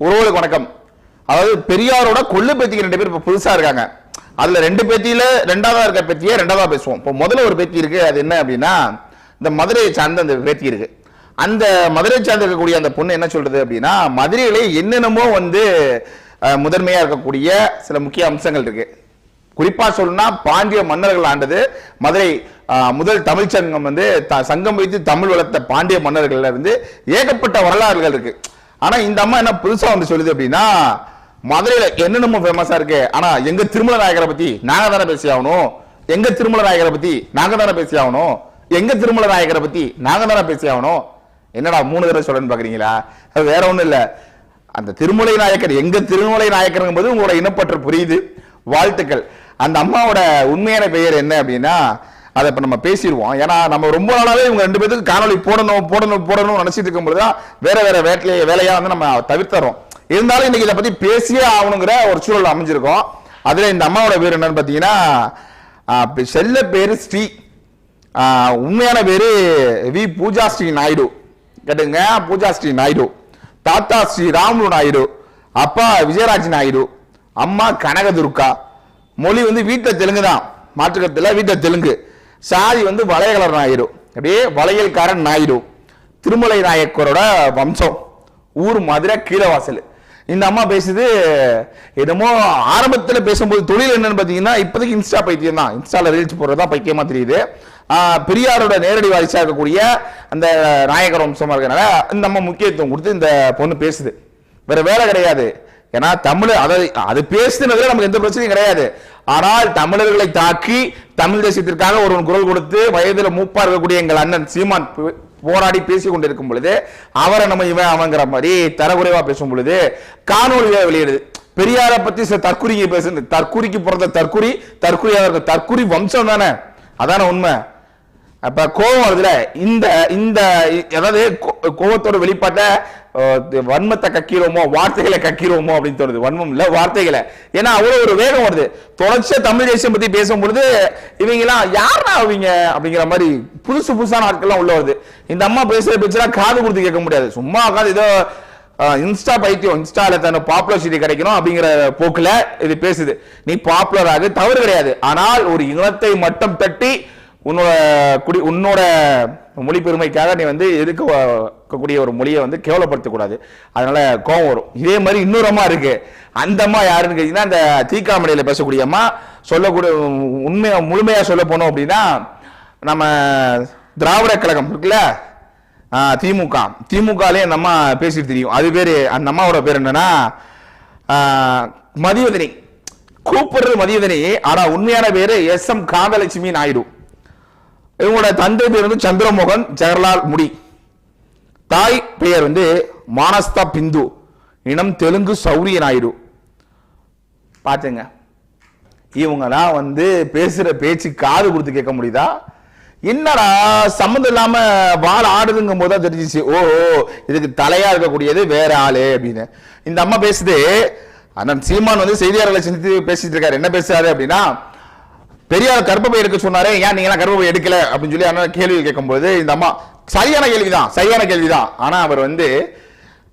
உறவுகளுக்கு வணக்கம். அதாவது பெரியாரோட கொள்ளு பேத்திக்கு ரெண்டு பேர் இப்ப புதுசா இருக்காங்க. அதுல ரெண்டு பேத்தியில ரெண்டாவதா இருக்க பேத்தியே ரெண்டாவதா பேசுவோம். இப்போ முதல்ல ஒரு பேத்தி இருக்கு அது என்ன அப்படின்னா இந்த மதுரையை சார்ந்த அந்த பேத்தி இருக்கு. அந்த மதுரையை சார்ந்து இருக்கக்கூடிய அந்த பொண்ணு என்ன சொல்றது அப்படின்னா மதுரையிலே என்னென்னமோ வந்து முதன்மையாக முதன்மையா இருக்கக்கூடிய சில முக்கிய அம்சங்கள் இருக்கு. குறிப்பா சொல்லணும்னா பாண்டிய மன்னர்கள் ஆண்டது மதுரை முதல் தமிழ் சங்கம் வந்து த- சங்கம் வைத்து தமிழ் வளர்த்த பாண்டிய மன்னர்கள்ல இருந்து ஏகப்பட்ட வரலாறுகள் இருக்கு. ஆனா இந்த அம்மா என்ன புதுசா வந்து சொல்லுது அப்படின்னா மதுரையில என்னென்னமோ ஃபேமஸா இருக்கு. ஆனா எங்க திருமல நாயகரை பத்தி நாங்க தானே பேசி ஆகணும்? எங்க திருமல நாயகரை பத்தி நாங்க தானே பேசி ஆகணும்? எங்க திருமல நாயகரை பத்தி நாங்க தானே பேசி ஆகணும்? என்னடா மூணு தடவை சொல்றேன்னு பாக்குறீங்களா? அது வேற ஒண்ணும் இல்ல. அந்த திருமலை நாயக்கர் எங்க திருமலை நாயக்கருங்கும் போது உங்களோட இனப்பற்று புரியுது. வாழ்த்துக்கள். அந்த அம்மாவோட உண்மையான பெயர் என்ன அப்படின்னா அதை இப்போ நம்ம பேசிடுவோம். ஏன்னா நம்ம ரொம்ப நாளாவே இவங்க ரெண்டு பேருக்கு காணொளி போடணும் போடணும் போடணும்னு நினைச்சிட்டு இருக்கும்போது தான் வேற வேற வேட்லைய வேலையாக வந்து நம்ம தவிர்த்தறோம். இருந்தாலும் இன்னைக்கு இதை பத்தி பேசியே ஆகணுங்கிற ஒரு சூழல் அமைஞ்சிருக்கோம். அதுல இந்த அம்மாவோட பேர் என்னன்னு பாத்தீங்கன்னா செல்ல பேரு ஸ்ரீ. உண்மையான பேரு வி. பூஜா ஸ்ரீ நாயுடு. கேட்டுங்க பூஜா ஸ்ரீ நாயுடு. தாத்தா ஸ்ரீ ராமுலு நாயுடு. அப்பா விஜயராஜ் நாயுடு. அம்மா கனகதுர்கா. மொழி வந்து வீட்டில் தெலுங்கு தான் மாற்றுக்கத்தில் வீட்டில் தெலுங்கு. சாதி வந்து வளையகலர் நாயுடு. அப்படியே வளையல்காரன் நாயுடு. திருமலை நாயக்கரோட வம்சம். ஊர் மதுரை கீழவாசல் இந்த அம்மா பேசுது என்னமோ ஆரம்பத்தில் பேசும்போது தொழில் என்னன்னு பார்த்தீங்கன்னா இப்போதைக்கு இன்ஸ்டா பைத்தியம் தான். இன்ஸ்டால ரீல்ஸ் போடுறது தான் பைத்தியமா தெரியுது. பெரியாரோட நேரடி வாரிசாக இருக்கக்கூடிய அந்த நாயகர் வம்சமாக இருக்கிறனால இந்த அம்மா முக்கியத்துவம் கொடுத்து இந்த பொண்ணு பேசுது. வேற வேலை கிடையாது. ஏன்னா தமிழ் அதை அது பேசுனதுல நமக்கு எந்த பிரச்சனையும் கிடையாது. ஆனால் தமிழர்களை தாக்கி தமிழ் தேசியத்திற்காக ஒருவன் குரல் கொடுத்து வயதில் மூப்பா இருக்கக்கூடிய எங்கள் அண்ணன் சீமான் போராடி பேசி கொண்டிருக்கும் பொழுது அவரை நம்ம இவன் அவங்கிற மாதிரி தரக்குறைவா பேசும் பொழுது காணொலியா வெளியிடுது. பெரியாரை பத்தி சில தற்குறிக்கு பேசு தற்குறிக்கு பிறந்த தற்குறி தற்குறியாக இருக்க தற்குறி வம்சம் தானே? அதான உண்மை. அப்ப கோபம் வருதுல? இந்த இந்த அதாவது கோபத்தோட வெளிப்பாட்டை வன்மத்தை கக்கிறோமோ வார்த்தைகளை கக்கிறோமோ அப்படின்னு தோணுது. வன்மம் இல்லை வார்த்தைகளை. ஏன்னா அவ்வளோ ஒரு வேகம் வருது. தொடர்ச்சியாக தமிழ் தேசியம் பற்றி பேசும்பொழுது இவங்கெல்லாம் இவங்க அவங்க அப்படிங்கிற மாதிரி புதுசு புதுசான ஆட்கள்லாம் உள்ள வருது. இந்த அம்மா பேசுகிற பேச்செல்லாம் காது கொடுத்து கேட்க முடியாது. சும்மா உட்காந்து ஏதோ இன்ஸ்டா பைத்தியம் இன்ஸ்டாவில் தன்னை பாப்புலர் கிடைக்கணும் அப்படிங்கிற போக்கில் இது பேசுது. நீ பாப்புலர் ஆகு தவறு கிடையாது. ஆனால் ஒரு இனத்தை மட்டும் தட்டி உன்னோட குடி உன்னோட மொழி பெருமைக்காக நீ வந்து எதுக்கு இருக்கக்கூடிய ஒரு மொழியை வந்து கேவலப்படுத்தக்கூடாது அதனால கோவம் வரும். இதே மாதிரி இன்னொரு அம்மா இருக்கு. அந்த அம்மா யாருன்னு கேட்டீங்கன்னா அந்த தீக்காமடையில் பேசக்கூடிய அம்மா சொல்லக்கூடிய உண்மையை முழுமையாக சொல்ல போனோம் அப்படின்னா நம்ம திராவிட கழகம் இருக்குல்ல? திமுக. திமுகலேயே அந்த அம்மா பேசிட்டு தெரியும். அது பேர் அந்த அம்மாவோட பேர் என்னன்னா மதியதனி மதிவதனி. கூப்பிடுறது ஆனால் உண்மையான பேர் எஸ் எம் காந்தலட்சுமி நாயுடு இவங்களோட தந்தை பேர் வந்து சந்திரமோகன் ஜவஹர்லால் முடி. தாய் பெயர் வந்து மானஸ்தா பிந்து. இனம் தெலுங்கு சௌரிய நாயுடு. பார்த்துங்க இவங்கலாம் வந்து பேசுகிற பேச்சு காது கொடுத்து கேட்க முடியுதா? என்னடா சம்மந்தம் இல்லாம வாழ ஆடுதுங்கும் போது தான் தெரிஞ்சிச்சு. ஓ இதுக்கு தலையா இருக்கக்கூடியது வேற ஆளு அப்படின்னு. இந்த அம்மா பேசுது அண்ணன் சீமான் வந்து செய்தியாளர்களை சிந்தித்து பேசிட்டு இருக்காரு. என்ன பேசுறாரு அப்படின்னா பெரியார் கர்ப்பப்பை எடுக்க சொன்னாரே ஏன் நீங்க எல்லாம் கர்ப்பப்பை எடுக்கல? அப்படின்னு சொல்லி அண்ணன் கேள்வி கேட்கும்போது இந்த அம்மா சரியான கேள்விதான் சரியான கேள்விதான். ஆனா அவர் வந்து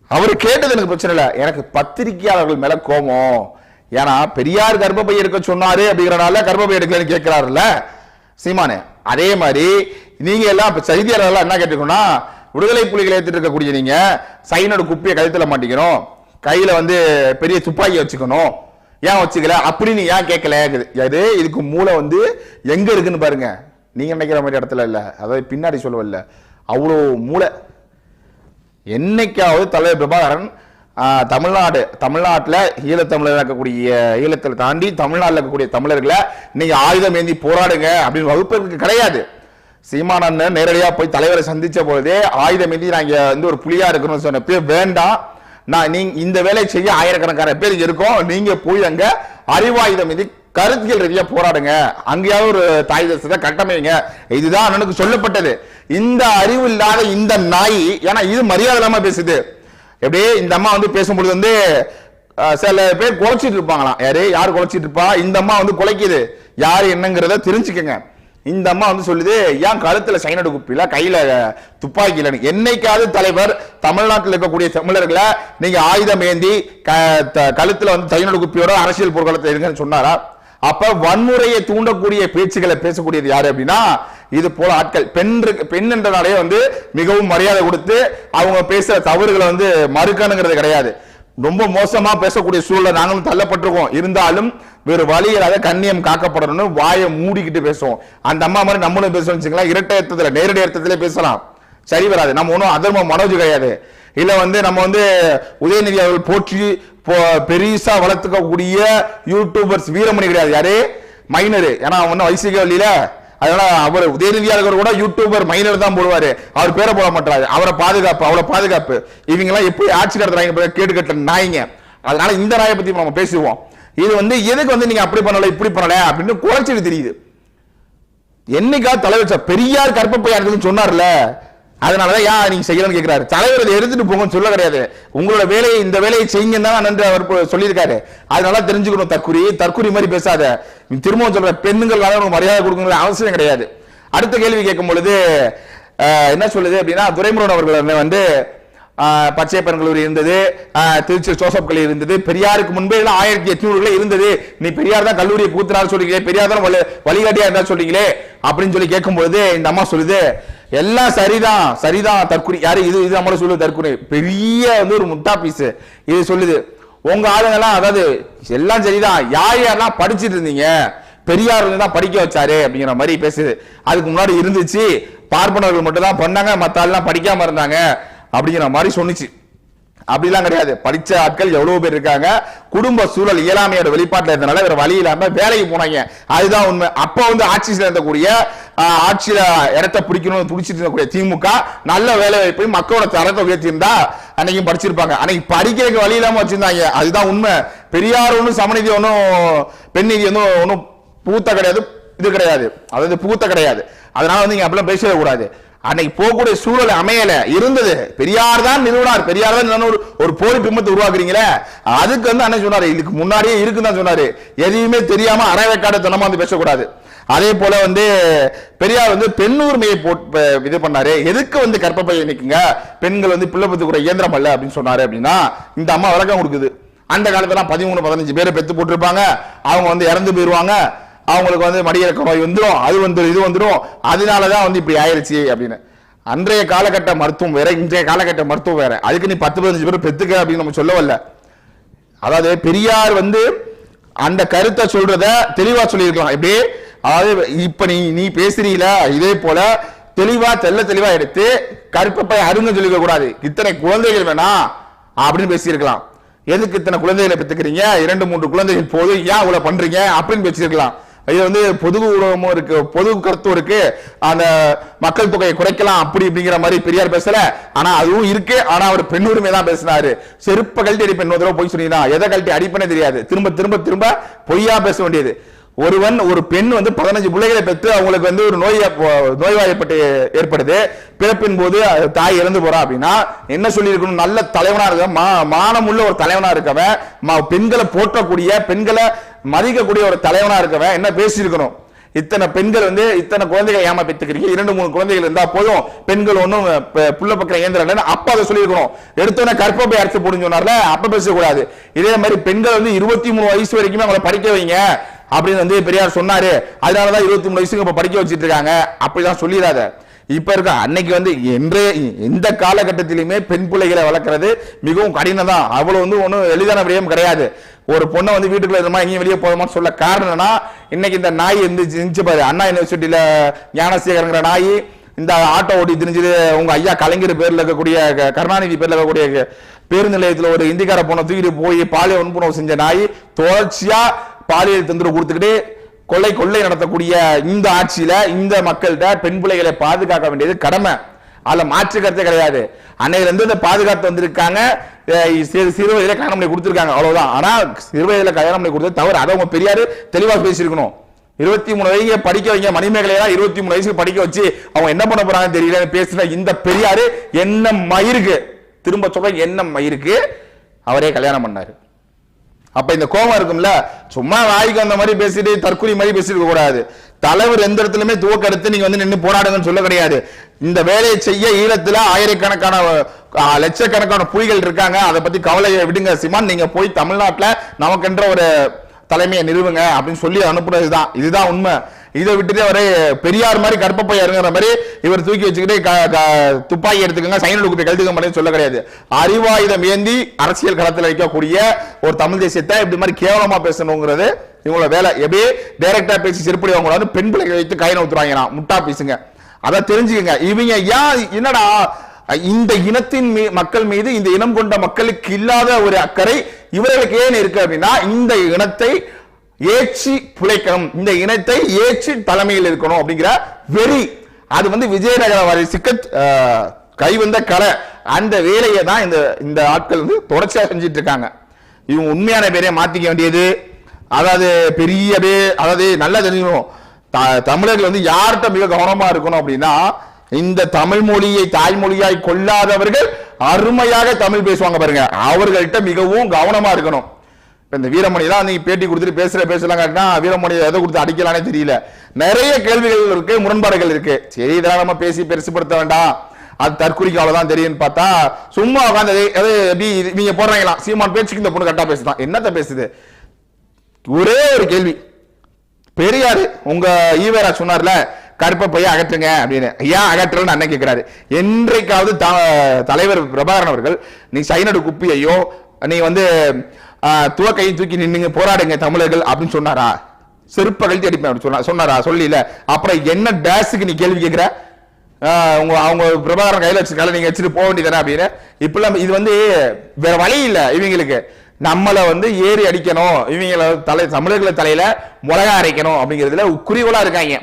அவர் கேட்டது எனக்கு பிரச்சனை இல்லை. எனக்கு பத்திரிகையாளர்கள் மேல கோபம். ஏன்னா பெரியார் கர்ப்பப்பை எடுக்க சொன்னாரு அப்படிங்கிறனால கர்ப்பப்பை எடுக்கலன்னு கேட்கிறாருல்ல. சீமானே அதே மாதிரி நீங்க எல்லாம் செய்தியாளர்கள் என்ன கேட்டுக்கணும்னா விடுதலை புலிகளை ஏத்துட்டு இருக்கக்கூடிய நீங்க சைனோட குப்பையை கழுத்துல மாட்டிக்கணும். கையில வந்து பெரிய துப்பாக்கி வச்சுக்கணும். ஏன் வச்சுக்கல? அப்படின்னு ஏன் கேட்கல? அது இதுக்கு மூளை வந்து எங்க இருக்குன்னு பாருங்க. நீங்க நினைக்கிற மாதிரி இடத்துல இல்ல. அதாவது பின்னாடி சொல்லவில்ல. அவ்வளோ மூளை. என்னைக்காவது தலைவர் பிரபாகரன் தமிழ்நாடு தமிழ்நாட்டில் ஈழத்தமிழர் இருக்கக்கூடிய ஈழத்தில் தாண்டி தமிழ்நாட்டில் இருக்கக்கூடிய தமிழர்களை இன்னைக்கு ஆயுதம் ஏந்தி போராடுங்க அப்படின்னு வகுப்பு கிடையாது. சீமானந்தன் நேரடியாக போய் தலைவரை சந்திச்ச பொழுதே ஆயுதம் ஏந்தி நாங்கள் வந்து ஒரு புலியா இருக்கணும்னு சொன்னப்பே வேண்டாம். நான் நீங்க இந்த வேலையை செய்ய ஆயிரக்கணக்கான பேர் இருக்கோம். நீங்க போய் அங்க அறிவாயுதம் மீது கருத்தியல் ரீதியா போராடுங்க. அங்கேயாவது ஒரு தாய் தேசத்தை கட்டமைங்க. இதுதான் அண்ணனுக்கு சொல்லப்பட்டது. இந்த அறிவு இல்லாத இந்த நாய் ஏன்னா இது மரியாதை இல்லாம பேசுது. எப்படியே இந்த அம்மா வந்து பேசும்பொழுது வந்து சில பேர் குலைச்சிட்டு இருப்பாங்களாம். யாரு? யார் குலைச்சிட்டு இருப்பா? இந்த அம்மா வந்து குலைக்குது. யார் என்னங்கிறத தெரிஞ்சுக்கங்க. இந்த அம்மா வந்து சொல்லுது ஏன் கழுத்துல சைனடு குப்பில கையில துப்பாக்கி இல்லைன்னு. என்னைக்காவது தலைவர் தமிழ்நாட்டில் இருக்கக்கூடிய தமிழர்களை நீங்க ஆயுதம் ஏந்தி க- த- கழுத்துல வந்து சைனடு குப்பியோட அரசியல் போர்க்களத்தில் இருங்கன்னு சொன்னாரா? அப்ப வன்முறையை தூண்டக்கூடிய பேச்சுகளை பேசக்கூடியது யாரு அப்படின்னா இது போல ஆட்கள். பெண் பெண் என்றனாலே வந்து மிகவும் மரியாதை கொடுத்து அவங்க பேசுற தவறுகளை வந்து மறுக்கணுங்கிறது கிடையாது. ரொம்ப மோசமா பேசக்கூடிய சூழலை நாங்களும் தள்ளப்பட்டிருக்கோம். இருந்தாலும் வேறு வழி இல்லாத கண்ணியம் காக்கப்படணும்னு வாயை மூடிக்கிட்டு பேசுவோம். அந்த அம்மா மாதிரி நம்மளும் பேசணும் வச்சுக்கலாம் இரட்டை அர்த்தத்தில் நேரடி அர்த்தத்திலே பேசலாம். சரி வராது. நம்ம ஒன்றும் அதர்ம மனோஜ் கிடையாது. இல்லை வந்து நம்ம வந்து உதயநிதி அவர்கள் போற்றி பெரிசா வளர்த்துக்கக்கூடிய யூடியூபர்ஸ் வீரமணி கிடையாது. யாரு? மைனரு. ஏன்னா அவன் ஒன்றும் வயசுக்கே வழியில அதனால அவர் உதயநிதியாளர் கூட யூடியூபர் மைனர் தான் போடுவாரு. அவர் பேரை போட மாட்டாரு. அவரை பாதுகாப்பு அவளை பாதுகாப்பு. இவங்க எல்லாம் எப்படி ஆட்சி நடத்துறாங்க கேட்டு கட்ட நாய்ங்க. அதனால இந்த நாயை பத்தி நம்ம பேசுவோம். இது வந்து எதுக்கு வந்து நீங்க அப்படி பண்ணல இப்படி பண்ணல அப்படின்னு குறைச்சிட்டு தெரியுது. என்னைக்கா தலைவர் பெரியார் கற்பப்பையா இருக்குன்னு சொன்னார்ல? அதனாலதான் யா நீங்க செய்யணும்னு கேட்கிறாரு தலைவர் இதை எடுத்துட்டு போங்கன்னு சொல்ல கிடையாது. உங்களோட வேலையை இந்த வேலையை செய்யுங்க தான் நன்றி அவர் சொல்லியிருக்காரு. அதனால தெரிஞ்சுக்கணும் தற்குறி தற்குறி மாதிரி பேசாத. நீ திரும்பவும் சொல்ற பெண்ணுங்களால உனக்கு மரியாதை கொடுக்கணுங்கிற அவசியம் கிடையாது. அடுத்த கேள்வி கேட்கும் பொழுது என்ன சொல்லுது அப்படின்னா துரைமுருகன் அவர்கள் வந்து பச்சை பச்சையப்பன் இருந்தது திருச்சி ஜோசப் கல்லூரி இருந்தது பெரியாருக்கு முன்பே எல்லாம் ஆயிரத்தி எட்நூறுல இருந்தது. நீ பெரியார் தான் கல்லூரியை பூத்தினார் சொல்றீங்களே பெரியார் தான் வழிகாட்டியா இருந்தா சொல்றீங்களே அப்படின்னு சொல்லி கேட்கும்பொழுது இந்த அம்மா சொல்லுது எல்லாம் சரிதான் சரிதான் தற்கொலை. யாரு இது இது நம்மள சொல்லுது தற்கொலை. பெரிய வந்து ஒரு முட்டா பீஸ் இது சொல்லுது உங்க ஆளுங்கெல்லாம் அதாவது எல்லாம் சரிதான். யார் யாரெல்லாம் படிச்சிட்டு இருந்தீங்க? பெரியார் வந்து தான் படிக்க வச்சாரு அப்படிங்கிற மாதிரி பேசுது. அதுக்கு முன்னாடி இருந்துச்சு. பார்ப்பனர்கள் மட்டும் தான் பண்ணாங்க மற்ற ஆள்லாம் படிக்காம இருந்தாங்க அப்படிங்கிற மாதிரி சொன்னுச்சு. அப்படிலாம் கிடையாது. படிச்ச ஆட்கள் எவ்வளவு பேர் இருக்காங்க? குடும்ப சூழல் இயலாமையோட வெளிப்பாட்டில் இருந்தனால வேற வழி இல்லாம வேலைக்கு போனாங்க. அதுதான் உண்மை. அப்ப வந்து ஆட்சியில் இருந்தக்கூடிய ஆட்சியில இடத்த பிடிக்கணும்னு துடிச்சிட்டு இருக்கக்கூடிய திமுக நல்ல வேலை வாய்ப்பையும் மக்களோட தரத்தை உயர்த்தியிருந்தா அன்னைக்கும் படிச்சிருப்பாங்க. அன்னைக்கு படிக்கிறதுக்கு வழி இல்லாம வச்சிருந்தாங்க. அதுதான் உண்மை. பெரியார் ஒன்றும் சமநிதி ஒன்றும் பெண் நிதி ஒன்றும் ஒன்றும் பூத்த கிடையாது இது கிடையாது. அதாவது பூத்த கிடையாது. அதனால வந்து நீங்க அப்படிலாம் பேசவே கூடாது. அன்னைக்கு போகக்கூடிய சூழல் அமையல. இருந்தது. பெரியார் தான் நிறுவனார். பெரியார் தான் ஒரு ஒரு போலி பிம்பத்தை உருவாக்குறீங்களே? அதுக்கு வந்து அண்ணன் சொன்னாரு இதுக்கு முன்னாடியே இருக்குன்னு தான் சொன்னாரு. எதையுமே தெரியாம அரைவேக்காடு தனமா வந்து பேசக்கூடாது. அதே போல வந்து பெரியார் வந்து பெண்ணுரிமையை போட்டு இது பண்ணாரு. எதுக்கு வந்து கற்பப்பையை நிற்குங்க பெண்கள் வந்து பிள்ளை பெற்றுக்கூட இயந்திரம் அல்ல அப்படின்னு சொன்னாரு அப்படின்னா இந்த அம்மா விளக்கம் கொடுக்குது. அந்த காலத்துல பதிமூணு பதினஞ்சு பேரை பெத்து போட்டிருப்பாங்க. அவங்க வந்து இறந்து போயிருவாங்க. அவங்களுக்கு வந்து மடியிறக்க நோய் வந்துடும் அது வந்துடும் இது வந்துடும் அதனால தான் வந்து இப்படி ஆயிடுச்சு அப்படின்னு. அன்றைய காலகட்ட மருத்துவம் வேற இன்றைய காலகட்ட மருத்துவம் வேற. அதுக்கு நீ பத்து பதினஞ்சு பேர் பெத்துக்க அப்படின்னு நம்ம சொல்ல வரல அதாவது பெரியார் வந்து அந்த கருத்தை சொல்றத தெளிவா சொல்லியிருக்கலாம். எப்படி? அதாவது இப்ப நீ நீ பேசுறீல இதே போல தெளிவா தெல்ல தெளிவா எடுத்து கருப்பப்பை அருங்க சொல்லிக்க கூடாது. இத்தனை குழந்தைகள் வேணா அப்படின்னு பேசியிருக்கலாம். எதுக்கு இத்தனை குழந்தைகளை பெற்றுக்கிறீங்க இரண்டு மூன்று குழந்தைகள் போது ஏன் இவ்வளவு பண்றீங்க? அப்படின்னு பேசியிருக்கலாம். இது வந்து பொது ஊடகமும் இருக்கு பொது கருத்தும் இருக்கு. அந்த மக்கள் தொகையை குறைக்கலாம் அப்படி அப்படிங்கிற மாதிரி பெரியார் பேசல. ஆனா அதுவும் இருக்கு. ஆனா அவர் பெண் உரிமை தான் பேசினாரு. செருப்ப கழட்டி அடிப்பேன் இன்னொரு தடவை போய் சொன்னீங்கன்னா எதை கழட்டி அடிப்பேனே தெரியாது. திரும்ப திரும்ப திரும்ப பொய்யா பேச வேண்டியது. ஒருவன் ஒரு பெண் வந்து பதினஞ்சு பிள்ளைகளை பெற்று அவங்களுக்கு வந்து ஒரு நோய் நோய்வாய்ப்பட்டு ஏற்படுது. பிறப்பின் போது தாய் இறந்து போறா அப்படின்னா என்ன சொல்லியிருக்கணும்? நல்ல தலைவனா இருக்க மா மானமுள்ள ஒரு தலைவனா இருக்கவன் பெண்களை போற்றக்கூடிய பெண்களை மதிக்கக்கூடிய ஒரு தலைவனா இருக்கவன் என்ன பேசியிருக்கணும்? இத்தனை பெண்கள் வந்து இத்தனை குழந்தைகளை ஏமா பெற்றுக்கிறீங்க இரண்டு மூணு குழந்தைகள் இருந்தா போதும். பெண்கள் ஒன்றும் புள்ள பக்கம் இயந்திரம் இல்லைன்னு அப்ப அதை சொல்லியிருக்கணும். எடுத்தோன்னே கற்பப்பை அரைச்சு போடுன்னு சொன்னார்ல அப்ப பேசக்கூடாது. இதே மாதிரி பெண்கள் வந்து இருபத்தி மூணு வயசு வரைக்குமே அவங்களை படிக்க வைங்க. அப்படின்னு வந்து பெரியார் சொன்னாரு. அதனாலதான் இருபத்தி மூணு வயசுக்கு இப்ப படிக்க வச்சிட்டு இருக்காங்க. அப்படிதான் சொல்லிடாத. இப்ப இருக்க அன்னைக்கு வந்து இன்றைய எந்த காலகட்டத்திலுமே பெண் பிள்ளைகளை வளர்க்கறது மிகவும் கடினம் தான் அவ்வளவு வந்து ஒன்றும் எளிதான விடயம் கிடையாது. ஒரு பொண்ணை வந்து வீட்டுக்குள்ள இருமா எங்கேயும் வெளியே போகாம சொல்ல காரணம்னா இன்னைக்கு இந்த நாய் இருந்துச்சு இருந்துச்சு பாரு. அண்ணா யூனிவர்சிட்டியில ஞானசேகரங்கிற நாய் இந்த ஆட்டோ ஓட்டி திணிஞ்சது உங்க ஐயா கலைஞர் பேர்ல இருக்கக்கூடிய கருணாநிதி பேர்ல இருக்கக்கூடிய பேருந்து நிலையத்தில் ஒரு இந்திக்கார பொண்ணை தூக்கிட்டு போய் பாலியல் வன்புணர்வு செஞ்ச நாய் தொடர்ச்சியா பாலியல் தொந்தரவு கொடுத்துக்கிட்டு கொள்ளை கொள்ளை நடத்தக்கூடிய இந்த ஆட்சியில இந்த மக்கள்கிட்ட பெண் பிள்ளைகளை பாதுகாக்க வேண்டியது கடமை. அதில் மாற்று கருத்தே கிடையாது. அன்னையில இருந்து இந்த பாதுகாத்து வந்திருக்காங்க. சிறு சிறு வயதில் கல்யாணம் பண்ணி கொடுத்துருக்காங்க. அவ்வளவுதான். ஆனால் சிறு வயதில் கல்யாணம் பண்ணி கொடுத்தது தவிர அதை அவங்க பெரியாரு தெளிவாக பேசியிருக்கணும். இருபத்தி மூணு வயசு படிக்க வைங்க. மணிமேகலையெல்லாம் இருபத்தி மூணு வயசுக்கு படிக்க வச்சு அவங்க என்ன பண்ண போறாங்கன்னு தெரியல பேசின இந்த பெரியாரு என்ன மயிருக்கு. திரும்ப சொல்ற என்ன மயிருக்கு. அவரே கல்யாணம் பண்ணாரு. அப்ப இந்த கோபம் இருக்கும்ல? சும்மா வாய்க்கு அந்த மாதிரி பேசிட்டு தற்கொலை மாதிரி பேசிட்டு கூடாது. தலைவர் எந்த இடத்துலயுமே துவக்க எடுத்து நீங்க வந்து நின்று போராடுங்கன்னு சொல்ல கிடையாது. இந்த வேலையை செய்ய ஈழத்துல ஆயிரக்கணக்கான லட்சக்கணக்கான புலிகள் இருக்காங்க. அதை பத்தி கவலையை விடுங்க சிமான் நீங்க போய் தமிழ்நாட்டுல நமக்கென்ற ஒரு தலைமையை நிறுவுங்க அப்படின்னு சொல்லி அனுப்புனதுதான். இதுதான் உண்மை. இதை விட்டுட்டு அவரே பெரியார் மாதிரி கற்பப்பையா இறங்குற மாதிரி இவர் தூக்கி வச்சுக்கிட்டு க- க- துப்பாக்கி எடுத்துக்கங்க சைனல் குப்பை கழுத்துக்க மாட்டேன்னு சொல்ல கிடையாது. அறிவாயுதம் ஏந்தி அரசியல் களத்தில் வைக்கக்கூடிய ஒரு தமிழ் தேசியத்தை இப்படி மாதிரி கேவலமா பேசணுங்கிறது இவங்களோட வேலை. எப்படி? டைரக்டா பேசி செருப்படி வாங்கக்கூடாது பெண் பிள்ளைகளை வைத்து கையில ஊத்துறாங்க முட்டா பேசுங்க அதை தெரிஞ்சுக்கங்க. இவங்க ஏன் என்னடா இந்த இனத்தின் மீ- மக்கள் மீது இந்த இனம் கொண்ட மக்களுக்கு இல்லாத ஒரு அக்கறை இவர்களுக்கு ஏன் இருக்கு அப்படின்னா இந்த இனத்தை ஏச்சி பிழைக்கணும். இந்த இனத்தை ஏச்சி தலைமையில் இருக்கணும் அப்படிங்கிற வெறி. அது வந்து விஜயநகர வாரிசுக்கு கைவந்த கலை. அந்த வேலையை தான் இந்த இந்த ஆட்கள் வந்து தொடர்ச்சியா செஞ்சிட்டு இருக்காங்க இவங்க உண்மையான பேரை மாத்திக்க வேண்டியது. அதாவது பெரிய பே- அதாவது நல்லா தெரிஞ்சுக்கணும். த- தமிழர்கள் வந்து யார்கிட்ட மிக கவனமா இருக்கணும் அப்படின்னா இந்த தமிழ் மொழியை தாய்மொழியாய் கொள்ளாதவர்கள் அருமையாக தமிழ் பேசுவாங்க பாருங்க. அவர்கள்ட்ட மிகவும் கவனமா இருக்கணும். இப்போ இந்த வீரமணி தான் நீ பேட்டி கொடுத்துட்டு பேசுகிற பேசலாம் காட்டினா வீரமணியை எதை கொடுத்து அடிக்கலானே தெரியல. நிறைய கேள்விகள் இருக்கு முரண்பாடுகள் இருக்கு. சரி இதெல்லாம் நம்ம பேசி பெருசுப்படுத்த வேண்டாம். அது தற்குறிக்கு அவ்வளோதான் தெரியும்னு பார்த்தா சும்மா உட்காந்து அது எப்படி நீங்க போடுறீங்களாம் சீமான் பேச்சுக்கு இந்த பொண்ணு கரெக்டாக பேசுதான். என்னத்த பேசுது? ஒரே ஒரு கேள்வி. பெரியாரு உங்க ஈவேரா சொன்னார்ல கருப்பை போய் அகற்றுங்க அப்படின்னு. ஏன் அகற்றலன்னு அண்ணன் கேட்கிறாரு என்றைக்காவது த- தலைவர் பிரபாகரன் அவர்கள் நீ சைனடு குப்பியையோ நீ வந்து துவக்கையும் தூக்கி நின்னுங்க போராடுங்க தமிழர்கள் அப்படின்னு சொன்னாரா? செருப்ப கழித்து அடிப்பேன் அப்படின்னு சொன்னா சொன்னாரா? சொல்லல அப்புறம் என்ன டேஸுக்கு நீ கேள்வி கேட்குற அவங்க அவங்க பிரபாகரன் கையில் வச்சிருக்கால நீங்கள் வச்சுட்டு போக வேண்டியதானே அப்படின்னு. இப்பெல்லாம் இது வந்து வேற வழி இல்லை இவங்களுக்கு. நம்மளை வந்து ஏறி அடிக்கணும். இவங்கள தலை தமிழர்களை தலையில மிளகா அரைக்கணும் அப்படிங்கிறதுல குறிக்கோளா இருக்காங்க.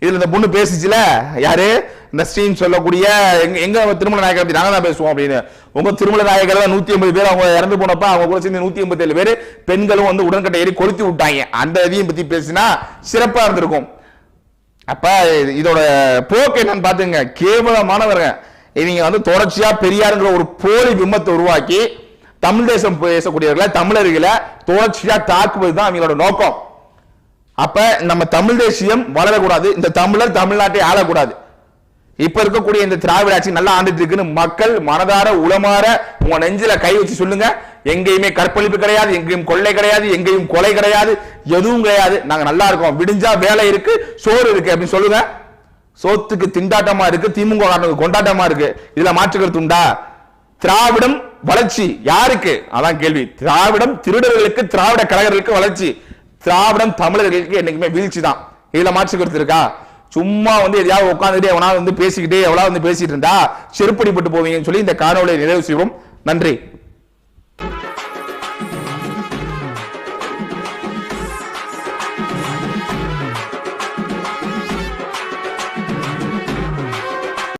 இதுல இந்த பொண்ணு பேசிச்சுல? யாரு? இந்த சொல்லக்கூடிய எங்க எங்க திருமலை நாயகர் பத்தி நாங்க தான் பேசுவோம் அப்படின்னு. உங்க திருமலை நாயகர் தான் நூத்தி ஐம்பது பேர் அவங்க இறந்து போனப்ப அவங்க கூட சேர்ந்து நூத்தி ஐம்பத்தி ஏழு பேர் பெண்களும் வந்து உடன்கட்டை ஏறி கொளுத்தி விட்டாங்க. அந்த இதையும் பத்தி பேசினா சிறப்பா இருந்திருக்கும். அப்ப இது- இதோட போக்கு என்னன்னு பாத்துங்க. கேவலமானவருங்க. நீங்க வந்து தொடர்ச்சியா பெரியாருங்கிற ஒரு போலி பிம்பத்தை உருவாக்கி தமிழ் தேசம் பேசக்கூடியவர்களை தமிழர்களை தொடர்ச்சியா தாக்குவது தான் அவங்களோட நோக்கம். அப்ப நம்ம தமிழ் தேசியம் வளரக்கூடாது. இந்த தமிழர் தமிழ்நாட்டை ஆளக்கூடாது. இப்ப இருக்கக்கூடிய இந்த திராவிட ஆட்சி நல்லா ஆண்டுட்டு இருக்குன்னு மக்கள் மனதார உளமாற உங்க நெஞ்சில கை வச்சு சொல்லுங்க. எங்கேயுமே கற்பழிப்பு கிடையாது எங்கேயும் கொள்ளை கிடையாது எங்கேயும் கொலை கிடையாது எதுவும் கிடையாது. நாங்க நல்லா இருக்கோம். விடிஞ்சா வேலை இருக்கு சோறு இருக்கு அப்படின்னு சொல்லுங்க. சோத்துக்கு திண்டாட்டமா இருக்கு திமுக கொண்டாட்டமா இருக்கு. இதுல மாற்றுக்கிறது உண்டா? திராவிடம் வளர்ச்சி யாருக்கு? அதான் கேள்வி. திராவிடம் திருடர்களுக்கு திராவிட கழகர்களுக்கு வளர்ச்சி. திராவிடம் தமிழர்களுக்கு என்னைக்குமே வீழ்ச்சி தான் இதுல மாற்று கருத்து இருக்கா சும்மா வந்து எதையாவது உட்காந்துட்டு எவனா வந்து பேசிக்கிட்டே எவ்வளவு வந்து பேசிட்டு இருந்தா செருப்படிப்பட்டு போவீங்கன்னு சொல்லி இந்த காணொலியை நிறைவு செய்வோம். நன்றி.